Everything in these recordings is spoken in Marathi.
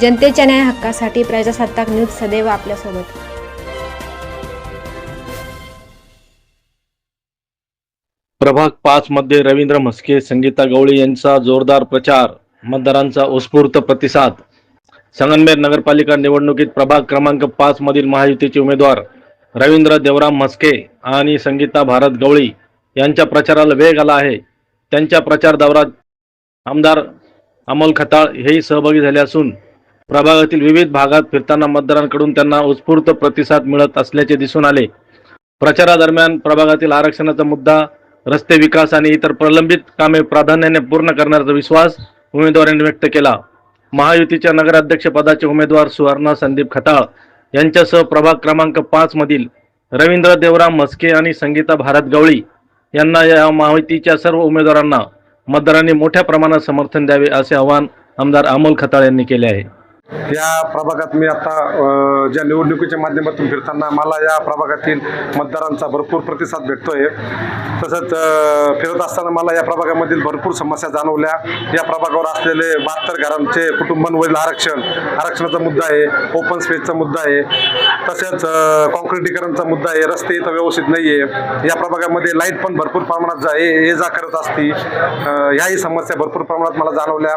जनतेच्या न्याय हक्कासाठी प्रजासत्ताक न्यूज सदैव आपल्यासोबत. प्रभाग पाच मध्ये रवींद्र म्हस्के संगीता गवळी यांचा जोरदार प्रचार मतदारांचा उत्स्फूर्त प्रतिसाद. संगमनेर नगरपालिका निवडणुकीत प्रभाग क्रमांक पाच मधील महायुतीचे उमेदवार रवींद्र देवराम म्हस्के आणि संगीता भारत गवळी यांच्या प्रचाराला वेग आला आहे. त्यांच्या प्रचार दौऱ्यात आमदार अमोल खताळ हेही सहभागी झाले असून प्रभागातील विविध भागात फिरताना मतदारांकडून त्यांना उत्स्फूर्त प्रतिसाद मिळत असल्याचे दिसून आले. प्रचारादरम्यान प्रभागातील आरक्षणाचा मुद्दा रस्ते विकास आणि इतर प्रलंबित कामे प्राधान्याने पूर्ण करण्याचा विश्वास उमेदवारांनी व्यक्त केला. महायुतीच्या नगराध्यक्ष पदाचे उमेदवार सुवर्णा संदीप खताळ यांच्यासह प्रभाग क्रमांक पाच मधील रवींद्र देवराम म्हस्के आणि संगीता भारत गवळी यांना या महायुतीच्या सर्व उमेदवारांना मतदारांनी मोठ्या प्रमाणात समर्थन द्यावे असे आवाहन आमदार अमोल खताळ यांनी केले आहे. या प्रभागात मी आता ज्या निवडणुकीच्या माध्यमातून फिरताना मला या प्रभागातील मतदारांचा भरपूर प्रतिसाद भेटतोय. तसंच फिरत असताना मला या प्रभागामधील भरपूर समस्या जाणवल्या. या प्रभागावर असलेले बहात्तर घरांचे कुटुंबांवरील आरक्षण आरक्षणाचा मुद्दा आहे ओपन स्पेसचा मुद्दा आहे. तसेच कॉन्क्रिटीकरणचा मुद्दा आहे रस्ते इथं व्यवस्थित नाही आहे या प्रभागामध्ये लाइट पण भरपूर प्रमाणात जा ये जा करत असती. ह्याही समस्या भरपूर प्रमाणात मला जाणवल्या.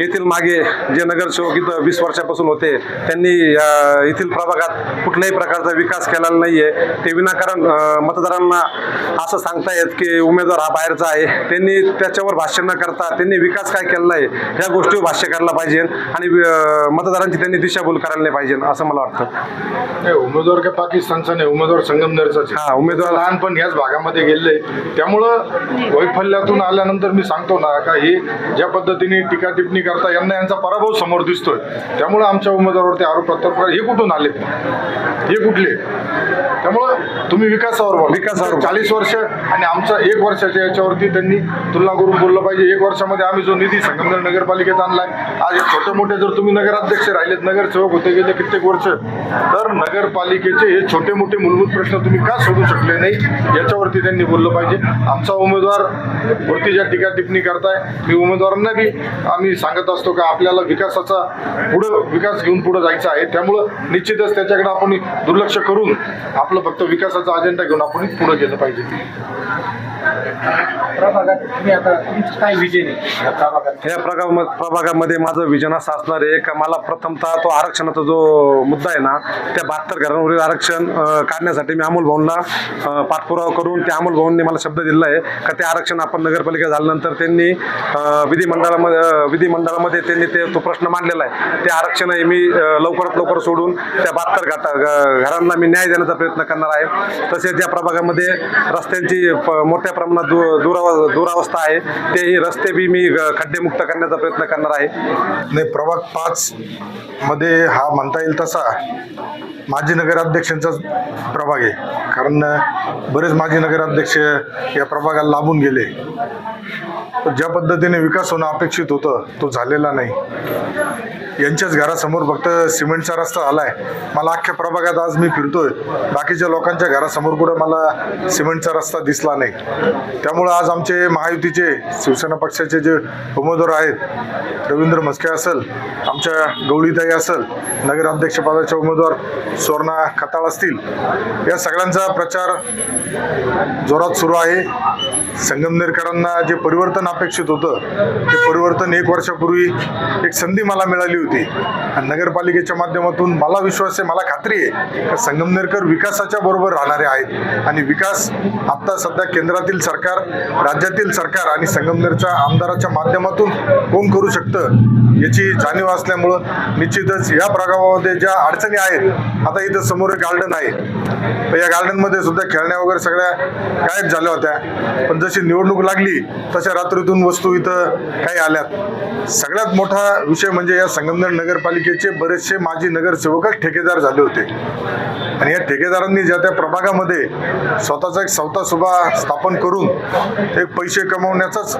येथील मागे जे नगरसेवक इथं वीस वर्षापासून होते. त्यांनी येथील प्रभागात कुठल्याही प्रकारचा विकास केलेला नाही आहे ते विनाकारण मतदारांना असं सांगतायत की उमेदवार हा बाहेरचा आहे. त्यांनी त्याच्यावर भाष्य न करता त्यांनी विकास काय केलेला आहे ह्या गोष्टीवर भाष्य करायला पाहिजे आणि मतदारांची त्यांनी दिशाभूल करायला नाही पाहिजे असं मला वाटतं. उमेदवार काय पाकिस्तानचा नाही उमेदवार संगमनेरचाच आहे. हा, उमेदवार- लहानपण याच भागामध्ये गेले त्यामुळं वैफल्यातून आल्यानंतर मी सांगतो ना का हे ज्या पद्धतीने टीका टिप्पणी करता यांना यांचा पराभव समोर दिसतोय. त्यामुळं आमच्या उमेदवारावरती आरोप प्रत्यारोप हे कुठून आले? हे कुठले? त्यामुळं तुम्ही विकासावर बोला. विकासावर. चाळीस वर्ष आणि आमचा एक वर्षाच्या याच्यावरती त्यांनी तुलना करून बोललं पाहिजे. एक वर्षामध्ये आम्ही जो निधी संगमनेर नगरपालिकेत आणलाय आज छोटे मोठे जर तुम्ही नगराध्यक्ष राहिलेत नगरसेवक होते गेले कित्येक वर्ष तर नगरपालिकेचे हे छोटे मोठे मूलभूत प्रश्न तुम्ही का सोडू शकले नाही? याच्यावरती त्यांनी बोललं पाहिजे. आमचा उमेदवार वरती ज्या टीका टिप्पणी करताय मी उमेदवारांना बी आम्ही सांगत असतो का आपल्याला विकासाचा पुढं विकास घेऊन पुढे जायचा आहे. त्यामुळं निश्चितच त्याच्याकडे आपण दुर्लक्ष करून आपलं फक्त विकासाचा अजेंडा घेऊन आपण पुढे गेलं पाहिजे. प्रभागात तुम्ही आता तुमचं काय विजन आहे? या प्रभागात या प्रभागामध्ये माझं विजन असं असणार आहे का मला प्रथमतः तो आरक्षणाचा जो मुद्दा आहे ना त्या बहात्तर घरांवरील आरक्षण अं, काढण्यासाठी मी अमोल भाऊंना अं, पाठपुरावा करून त्या अमोल भाऊंनी मला शब्द दिला आहे का ते आरक्षण आपण नगरपालिका झाल्यानंतर त्यांनी अं, विधिमंडळामध्ये अं, विधिमंडळामध्ये त्यांनी ते तो प्रश्न मांडलेला आहे. ते आरक्षण मी अं, लवकरात लवकर सोडून त्या बहात्तर घाटा घरांना मी न्याय देण्याचा प्रयत्न करणार आहे. तसेच या प्रभागामध्ये रस्त्यांची प- मोठ्या प्रमाणात दु दुराव दुरावस्था आहे. तेही रस्ते बी मी खड्डेमुक्त करण्याचा प्रयत्न करणार आहे. नाही प्रभाग पाच मध्ये हा म्हणता येईल तसा माजी नगराध्यक्षांचाच प्रभाग आहे. कारण बरेच माजी नगराध्यक्ष या प्रभागाला लाभून गेले. ज्या पद्धतीने विकास होणं अपेक्षित होतं तो झालेला नाही. यांच्याच घरासमोर फक्त सिमेंटचा रस्ता आला आहे मला अख्ख्या प्रभागात आज मी फिरतोय. बाकीच्या लोकांच्या घरासमोर कुठं मला सिमेंटचा रस्ता दिसला नाही. त्यामुळं आज आमचे महायुतीचे शिवसेना पक्षाचे जे उमेदवार आहेत रवींद्र म्हस्के असेल आमच्या गवळीताई असेल नगराध्यक्षपदाचे उमेदवार स्वर्णा खताळ असतील या सगळ्यांचा प्रचार जोरात सुरू आहे. संगमनेरकरांना जे परिवर्तन अपेक्षित होतं ते परिवर्तन एक वर्षापूर्वी एक संधी मला मिळाली होती. आणि नगरपालिकेच्या माध्यमातून मला विश्वास आहे मला खात्री आहे का संगमनेरकर विकासाच्या बरोबर राहणारे आहेत. आणि विकास आत्ता सध्या केंद्रातील सरकार राज्यातील सरकार आणि संगमनेरच्या आमदाराच्या माध्यमातून कोण करू शकतं याची जाणीव असल्यामुळं निश्चितच या प्रभागामध्ये ज्या अडचणी आहेत आता इथं समोर गार्डन आहे. तर या गार्डनमध्ये सुद्धा खेळण्या वगैरे सगळ्या गायब झाल्या होत्या. पण जशी निवडणूक लागली तशा रात्रीतून वस्तू इथं काही आल्यात. सगळ्यात मोठा विषय म्हणजे या संगम संगमनेर नगरपालिकेचे बरेचसे माजी नगरसेवकच ठेकेदार झाले होते. आणि या ठेकेदारांनी ज्या त्या प्रभागामध्ये स्वतःचा एक सवता सुभा स्थापन करून एक पैसे कमवण्याचाच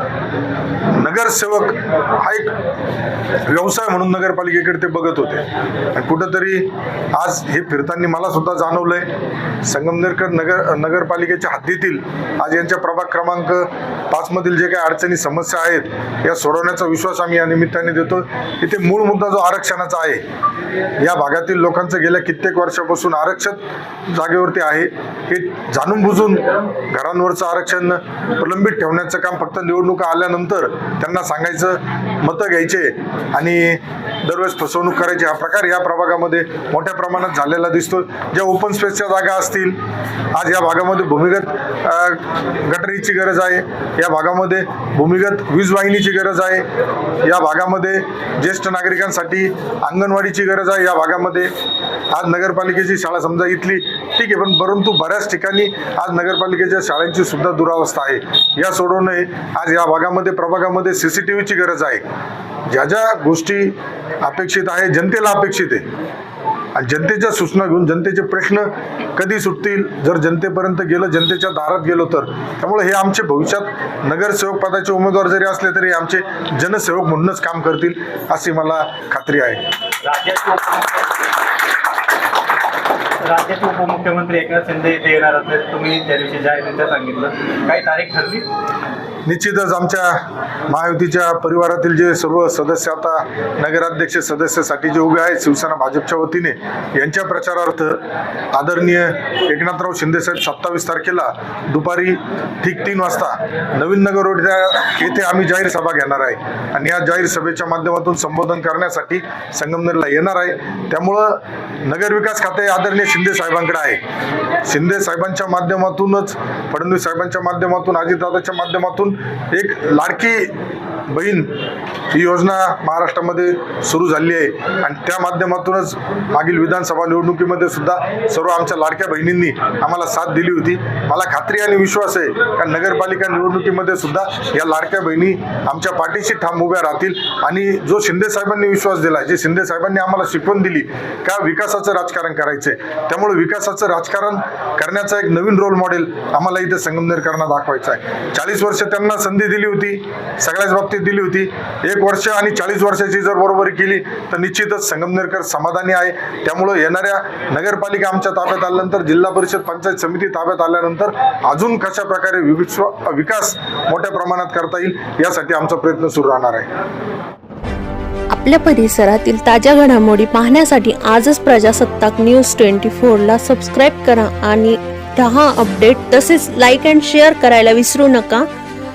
नगरसेवक हा एक व्यवसाय म्हणून नगरपालिकेकडे ते बघत होते. आणि कुठंतरी आज हे फिरताना मला सुद्धा जाणवलंय संगमनेरकर नगर नगरपालिकेच्या हद्दीतील आज यांच्या प्रभाग क्रमांक पाचमधील जे काही अडचणी समस्या आहेत या सोडवण्याचा विश्वास आम्ही या निमित्ताने देतो इथे मूळ मुद्दा जो आरक्षणाचा आहे या भागातील लोकांचं गेल्या कित्येक वर्षापासून आरक्षण जागेवरती आहे हे जाणून बुजून घरांवरचं आरक्षण प्रलंबित ठेवण्याचं काम फक्त निवडणुका आल्यानंतर त्यांना सांगायचं मतं घ्यायचे आणि दरवेळेस फसवणूक करायची. हा प्रकार या प्रभागामध्ये मोठ्या प्रमाणात झालेला दिसतो. ज्या ओपन स्पेसच्या जागा असतील आज या भागामध्ये भूमिगत गटरीची गरज आहे. या भागामध्ये भूमिगत वीज वाहिनीची गरज आहे. या भागामध्ये ज्येष्ठ नागरिकांसाठी अंगणवाडीची गरज आहे. या भागामध्ये आज नगरपालिकेची शाळा समजा इथली ठीक आहे पण परंतु बऱ्याच ठिकाणी आज नगरपालिकेच्या शाळांची सुद्धा दुरावस्था आहे. या सोडवणे आज या भागामध्ये प्रभागामध्ये सी सी टी व्हीची गरज आहे. ज्या ज्या गोष्टी अपेक्षित आहे जनतेला अपेक्षित आहे. आणि जनतेच्या सूचना घेऊन जनतेचे प्रश्न कधी सुटतील जर जनतेपर्यंत गेलं जनतेच्या दारात गेलो तर. त्यामुळे हे आमचे भविष्यात नगरसेवक पदाचे उमेदवार जरी असले तरी आमचे जनसेवक म्हणूनच काम करतील अशी मला खात्री आहे. राज्याचे उपमुख्यमंत्री एकनाथ शिंदे येथे येणार असल्याचं तुम्ही त्या दिवशी जाहीर सांगितलं. काही तारीख ठरली? निश्चितच आमच्या महायुतीच्या परिवारातील जे सर्व सदस्य आता नगराध्यक्ष सदस्यासाठी जे उभे आहेत शिवसेना भाजपच्या वतीने यांच्या प्रचारार्थ आदरणीय एकनाथराव शिंदेसाहेब सत्तावीस तारखेला दुपारी ठीक तीन वाजता नवीन नगर रोड येथे आम्ही जाहीर सभा घेणार आहे. आणि या जाहीर सभेच्या माध्यमातून संबोधन करण्यासाठी संगमनेरला येणार आहे. त्यामुळं नगरविकास खाते आदरणीय शिंदे साहेबांकडे आहे. शिंदे साहेबांच्या माध्यमातूनच फडणवीस साहेबांच्या माध्यमातून अजितदादाच्या माध्यमातून एक लाडकी बहीण ही योजना महाराष्ट्रामध्ये सुरू झाली आहे. आणि त्या माध्यमातूनच मागील विधानसभा निवडणुकीमध्ये सुद्धा सर्व आमच्या लाडक्या बहिणींनी आम्हाला साथ दिली होती. मला खात्री आणि विश्वास आहे का नगरपालिका निवडणुकीमध्ये सुद्धा या लाडक्या बहिणी आमच्या पाठीशी ठाम उभ्या राहतील. आणि जो शिंदे साहेबांनी विश्वास दिला जे शिंदे साहेबांनी आम्हाला शिकवण दिली का विकासाचं राजकारण करायचंय त्यामुळे विकासाचं राजकारण करण्याचा एक नवीन रोल मॉडेल आम्हाला इथे संगमनेरकरांना दाखवायचा आहे. चाळीस वर्ष त्यांना संधी दिली होती. सगळ्याच बाबतीत दिली होती. एक वर्ष आणि चाळीस वर्षाची जर बरोबरी केली तर निश्चितच संगमनेरकर समाधानी आहे. त्यामुळं येणाऱ्या नगरपालिका आमच्या ताब्यात आल्यानंतर जिल्हा परिषद पंचायत समिती ताब्यात आल्यानंतर अजून कशा प्रकारे विकास मोठ्या प्रमाणात करता येईल यासाठी आमचा प्रयत्न सुरू राहणार आहे. आपल्या परिसरातील ताज्या घडामोडी पाहण्यासाठी आजच प्रजासत्ताक न्यूज ट्वेंटी फोरला सबस्क्राईब करा आणि दहा अपडेट तसेच लाईक अँड शेअर करायला विसरू नका.